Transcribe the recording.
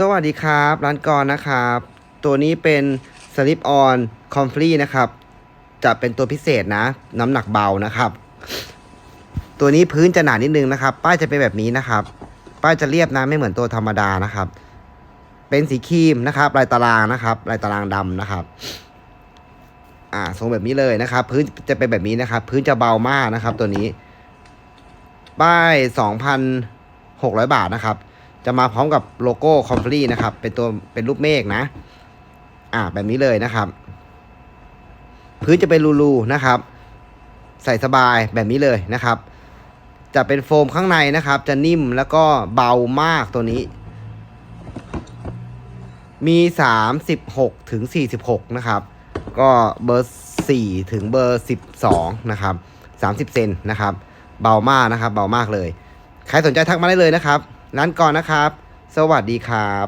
สวัสดีครับ ร้านกรนะครับ ตัวนี้เป็น Slip On c o m f l y นะครับ จะเป็นตัวพิเศษนะ น้ำหนักเบานะครับ ตัวนี้พื้นจะหนานิดนึงนะครับ ป้ายจะเป็นแบบนี้นะครับ ป้ายจะเรียบนะไม่เหมือนตัวธรรมดานะครับ เป็นสีครีมนะครับลายตารางนะครับลายตารางดำนะครับอ่าทรงแบบนี้เลยนะครับ พื้นจะเป็นแบบนี้นะครับ พื้นจะเบามากนะครับ ตัวนี้ ป้าย2,600บาทนะครับ จะมาพร้อมกับโลโก้คอมพลีนะครับ เป็นตัวเป็นรูปเมฆนะ อ่าแบบนี้เลยนะครับ พื้นจะเป็นรูๆนะครับ ใส่สบายแบบนี้เลยนะครับ จะเป็นโฟมข้างในนะครับ จะนิ่มแล้วก็เบามากตัวนี้ มี 36ถึง46 นะครับ ก็เบอร์ 4 ถึงเบอร์ 12 นะครับ 30 เซนนะครับ เบามากนะครับ เบามากเลย ใครสนใจทักมาได้เลยนะครับ ร้นก่อนนะครับ สวัสดีครับ